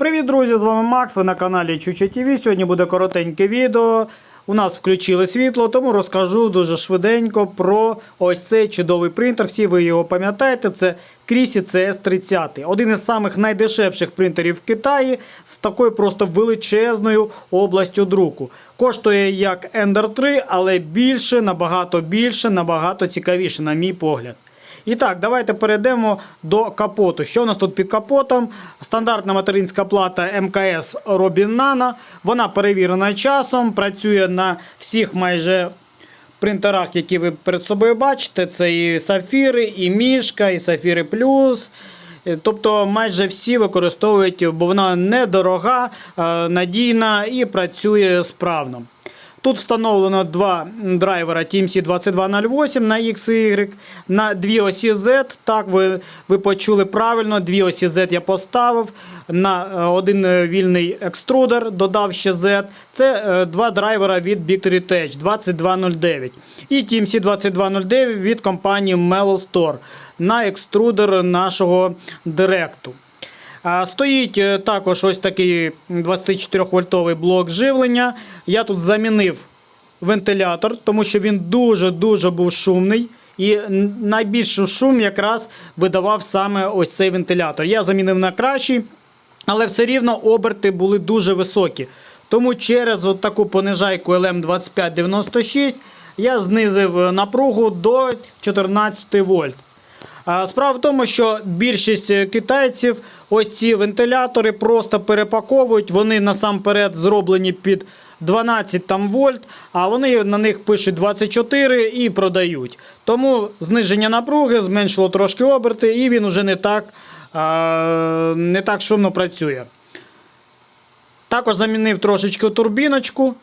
Привіт, друзі! З вами Макс. Ви на каналі Чуча ТВ. Сьогодні буде коротеньке відео. У нас включили світло, тому розкажу дуже швиденько про ось цей чудовий принтер. Всі ви його пам'ятаєте. Це Крісі CS30. Один із самих найдешевших принтерів в Китаї з такою просто величезною областю друку. Коштує як Ender 3, але більше, набагато більше, набагато цікавіше, на мій погляд. І так, давайте перейдемо до капоту. Що у нас тут під капотом? Стандартна материнська плата МКС Robin Nano. Вона перевірена часом, працює на всіх майже принтерах, які ви перед собою бачите. Це і Сафіри, і Мішка, і Сафіри Плюс. Е, Тобто майже всі використовують, бо вона недорога, е, надійна і працює справно. Тут встановлено два драйвера TMC 2208 на X Y, на дві осі Z. Так, ви, ви почули правильно, дві осі Z я поставив. На е, один е, вільний екструдер додав ще Z. Це е, два драйвера від Big Tech 2209. І TMC 2209 від компанії Mellow Store на екструдер нашого директу. Стоїть е, також ось такий 24-вольтовий блок живлення. Я тут замінив вентилятор, тому що він дуже-дуже був шумний. І найбільший шум якраз видавав саме ось цей вентилятор. Я замінив на кращий, але все рівно оберти були дуже високі. Тому через таку понижайку LM2596 я знизив е, напругу до 14 вольт. Справа в тому, що більшість е, китайців ось ці вентилятори просто перепаковують. Вони насамперед зроблені під 12 там вольт, а вони на них пишуть 24 і продають. Тому зниження напруги зменшило трошки оберти, і він уже не так, не так шумно працює. Також замінив трошечки турбіночку.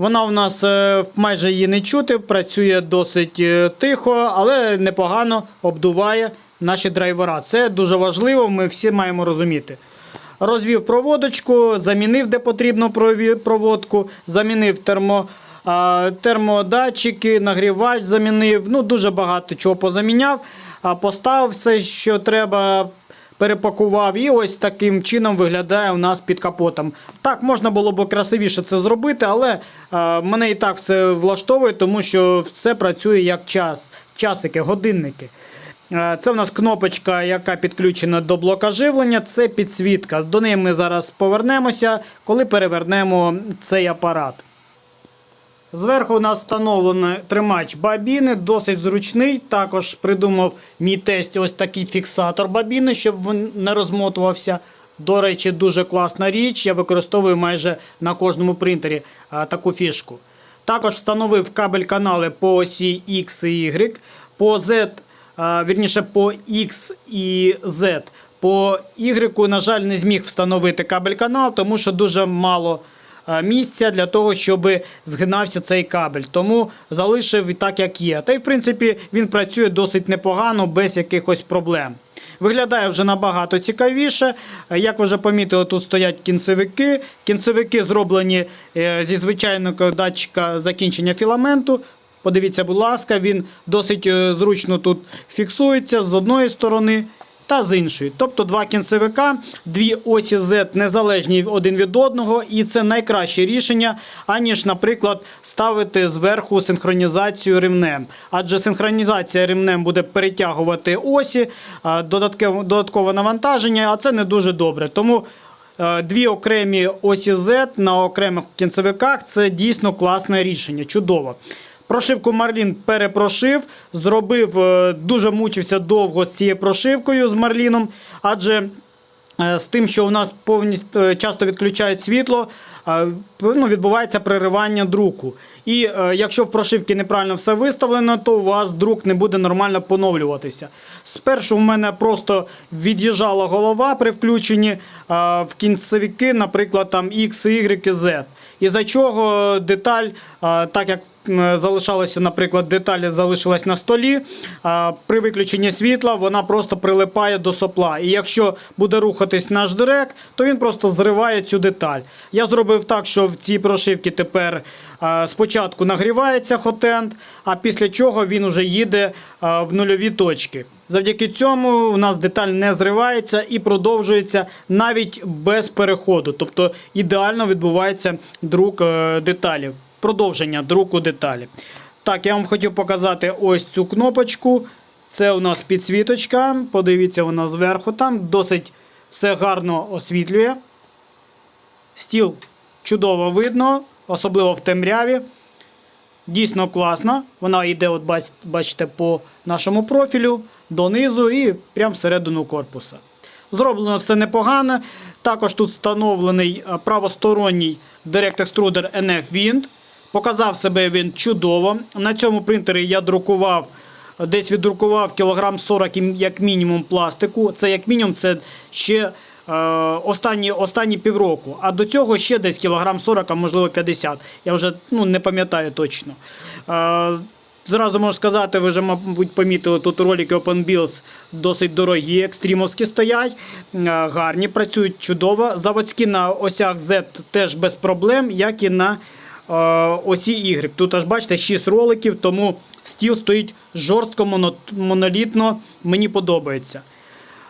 Вона у нас е, майже її не чути, працює досить е, тихо, але непогано обдуває наші драйвера. Це дуже важливо, ми всі маємо розуміти. Розвів проводочку, замінив де потрібно проводку, замінив термо, термодатчики, нагрівач замінив. Ну, дуже багато чого позаміняв. Поставив все, що треба перепакував і ось таким чином виглядає у нас під капотом. Так, можна було б красивіше це зробити, але е, мене і так все влаштовує, тому що все працює як час, часики, годинники. Е, Це у нас кнопочка, яка підключена до блока живлення. Це підсвітка. До неї ми зараз повернемося, коли перевернемо цей апарат. Зверху у нас встановлений тримач бабіни, досить зручний. Також придумав мій тест ось такий фіксатор бабіни, щоб він не розмотувався. До речі, дуже класна річ. Я використовую майже на кожному принтері а, таку фішку. Також встановив кабель канали по осі X і Y, по Z, а, вірніше по X і Z. По Y, на жаль, не зміг встановити кабель канал, тому що дуже мало місця для того, щоб згинався цей кабель. Тому залишив так, як є. Та й в принципі він працює досить непогано, без якихось проблем. Виглядає вже набагато цікавіше. Е, Як ви вже помітили, тут стоять кінцевики. Кінцевики зроблені е, зі звичайного датчика закінчення філаменту. Подивіться, будь ласка, він досить е, зручно тут фіксується з одної сторони та з іншої. Тобто два кінцевика, дві осі Z незалежні один від одного, і це найкраще рішення, аніж, наприклад, ставити зверху синхронізацію ремнем. Адже синхронізація ремнем буде перетягувати осі, додаткове, навантаження, а це не дуже добре. Тому е, Дві окремі осі Z на окремих кінцевиках це дійсно класне рішення. Чудово. Прошивку Марлін перепрошив, зробив, е, дуже мучився довго з цією прошивкою з Марліном, адже е, з тим, що у нас повністю е, часто відключають світло, ну, відбувається переривання друку. І якщо в прошивці неправильно все виставлено, то у вас друк не буде нормально поновлюватися. Спершу в мене просто від'їжджала голова при включенні в кінцевики, наприклад, там X, Y Z. І за чого деталь, так як м, залишалася, наприклад, деталь залишилась на столі, при виключенні світла вона просто прилипає до сопла. І якщо буде рухатись наш дирек, то він просто зриває цю деталь. Я зробив так, що в цій прошивці тепер спочатку нагрівається хотенд, а після чого він уже їде в нульові точки. Завдяки цьому у нас деталь не зривається і продовжується навіть без переходу. Тобто ідеально відбувається друк е, деталів, продовження друку деталі. Так, я вам хотів показати ось цю кнопочку. Це у нас підсвіточка. Подивіться, вона зверху там. Досить все гарно освітлює. Стіл чудово видно, особливо в темряві. Дійсно класно. Вона йде, от бачите, по нашому профілю донизу і прямо всередину корпуса. Зроблено все непогано. Також тут встановлений правосторонній Direct Extruder NF Wind. Показав себе він чудово. На цьому принтері я друкував, десь віддрукував кілограм 40 як мінімум пластику. Це як мінімум, це ще е, останні, останні півроку. А до цього ще десь кілограм 40, а можливо 50. Я вже ну, не пам'ятаю точно. Е, Зразу можу сказати, ви вже, мабуть, помітили, тут ролики Open Builds досить дорогі, екстрімовські стоять, е, гарні, працюють чудово. Заводські на осях Z теж без проблем, як і на осі Y. Тут аж бачите 6 роликів, тому стіл стоїть жорстко, монолітно, мені подобається.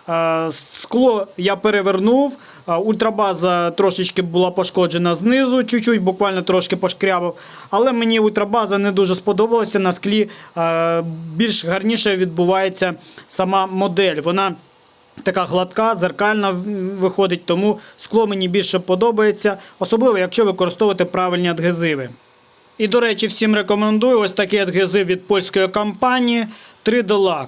Е, Скло я перевернув. е, Ультрабаза трошечки була пошкоджена знизу, чуть-чуть, буквально трошки пошкрябав. Але мені ультрабаза не дуже сподобалася. На склі е, більш гарніше відбувається сама модель. Вона така гладка, зеркальна виходить, тому скло мені більше подобається, особливо якщо використовувати правильні адгезиви. І, до речі, всім рекомендую ось такий адгезив від польської компанії 3D Lac.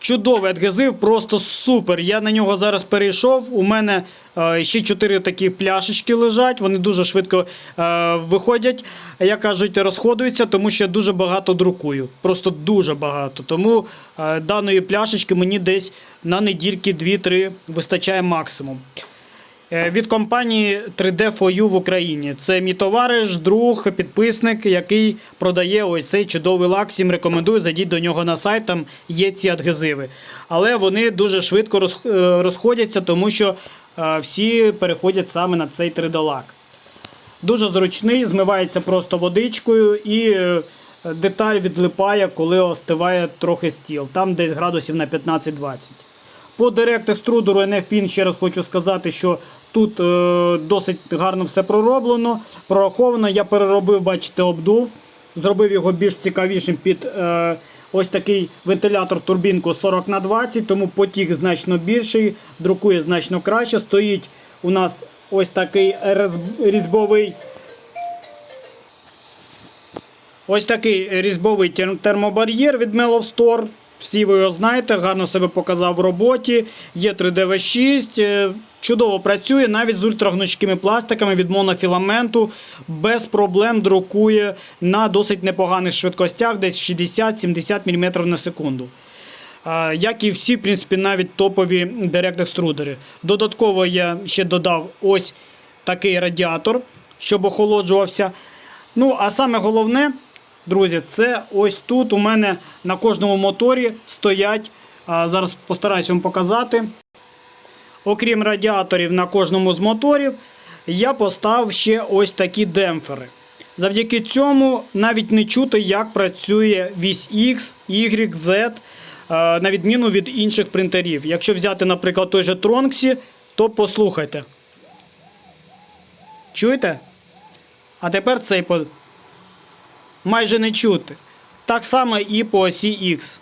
Чудовий адгезив, просто супер. Я на нього зараз перейшов. У мене е, ще чотири такі пляшечки лежать. Вони дуже швидко е, виходять, як кажуть, розходуються, тому що я дуже багато друкую. Просто дуже багато. Тому е, даної пляшечки мені десь на недільки 2-3 вистачає максимум. Е, Від компанії 3D For в Україні. Це мій товариш, друг, підписник, який продає ось цей чудовий лак. Всім рекомендую, зайдіть до нього на сайт, там є ці адгезиви. Але вони дуже швидко е, розходяться, тому що е, всі переходять саме на цей 3D лак. Дуже зручний, змивається просто водичкою і деталь відлипає, коли остиває трохи стіл. Там десь градусів на 15-20. По Direct екструдеру NFIN ще раз хочу сказати, що тут е, досить гарно все пророблено, прораховано. Я переробив, бачите, обдув, зробив його більш цікавішим під е, ось такий вентилятор турбінку 40 на 20, тому потік значно більший, друкує значно краще. Стоїть у нас ось такий різьбовий. Ось такий різьбовий термобар'єр від Melov Store. Всі ви його знаєте, гарно себе показав в роботі. Є 3DV6, е, чудово працює навіть з ультрагнучкими пластиками від монофіламенту. Без проблем друкує на досить непоганих швидкостях, десь 60-70 мм на секунду. Як і всі, в принципі, навіть топові Direct екструдери. Додатково я ще додав ось такий радіатор, щоб охолоджувався. Ну, а саме головне, друзі, це ось тут у мене на кожному моторі стоять. Зараз постараюсь вам показати. Окрім радіаторів на кожному з моторів, я поставив ще ось такі демпфери. Завдяки цьому навіть не чути, як працює вісь X, Y, Z, на відміну від інших принтерів. Якщо взяти, наприклад, той же Tronxy, то послухайте. Чуєте? А тепер цей. Майже не чути. Так само і по осі X.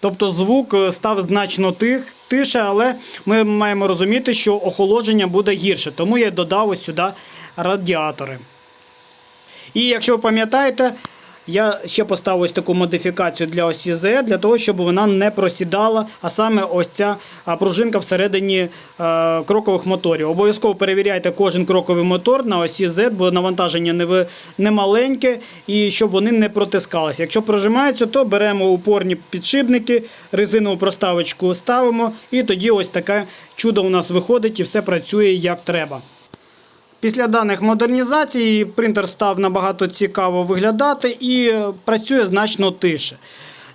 Тобто звук е, став значно тих, тише, але ми маємо розуміти, що охолодження буде гірше. Тому я додав ось сюди радіатори. І якщо ви пам'ятаєте, я ще поставив ось таку модифікацію для осі Z, для того, щоб вона не просідала, а саме ось ця пружинка всередині е, крокових моторів. Обов'язково перевіряйте кожен кроковий мотор на осі Z, бо навантаження не, маленьке і щоб вони не протискалися. Якщо прожимаються, то беремо упорні підшипники, резинову проставочку ставимо, і тоді ось таке чудо у нас виходить і все працює як треба. Після даних модернізацій принтер став набагато цікаво виглядати і е, працює значно тише.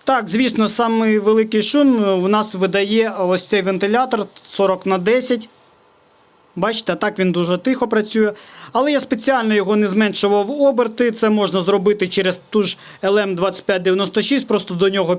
Так, звісно, самий великий шум е, в нас видає ось цей вентилятор 40 на 10. Бачите, так він дуже тихо працює. Але я спеціально його не зменшував оберти. Це можна зробити через ту ж LM2596, просто до нього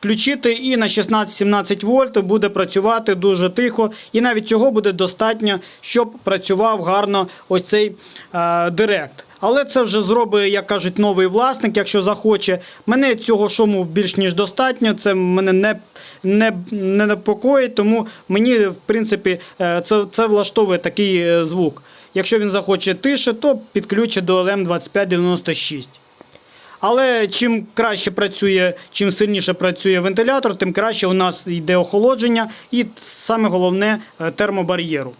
підключити. І на 16-17 вольт буде працювати дуже тихо. І навіть цього буде достатньо, щоб працював гарно ось цей е, директ. Але це вже зробить, як кажуть, новий власник, якщо захоче. Мене цього шуму більш ніж достатньо. Це мене не, не, не непокоїть, тому мені, в принципі, е, це, це влаштовує такий е, звук. Якщо він захоче тише, то підключить до LM2596. Але чим краще працює, чим сильніше працює вентилятор, тим краще у нас йде охолодження і саме головне е, термобар'єру.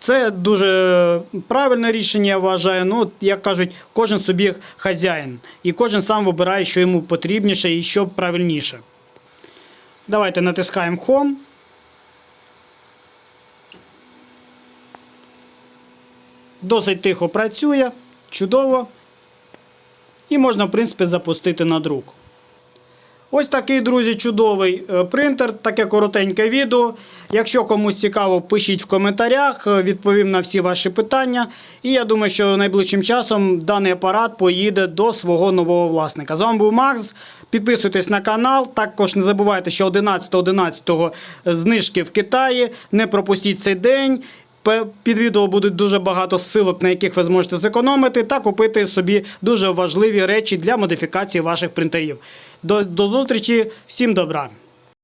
Це дуже правильне рішення, я вважаю. Ну, як кажуть, кожен собі хазяїн. І кожен сам вибирає, що йому потрібніше і що правильніше. Давайте натискаємо Home. Досить тихо працює, чудово. І можна, в принципі, запустити на друк. Ось такий, друзі, чудовий е, принтер, таке коротеньке відео. Якщо комусь цікаво, пишіть в коментарях, е, відповім на всі ваші питання. І я думаю, що найближчим часом даний апарат поїде до свого нового власника. З вами був Макс. Підписуйтесь на канал. Також не забувайте, що 11.11 знижки в Китаї. Не пропустіть цей день. Під відео будуть дуже багато ссылок, на яких ви зможете зекономити та купити собі дуже важливі речі для модифікації ваших принтерів. До, до зустрічі, всім добра!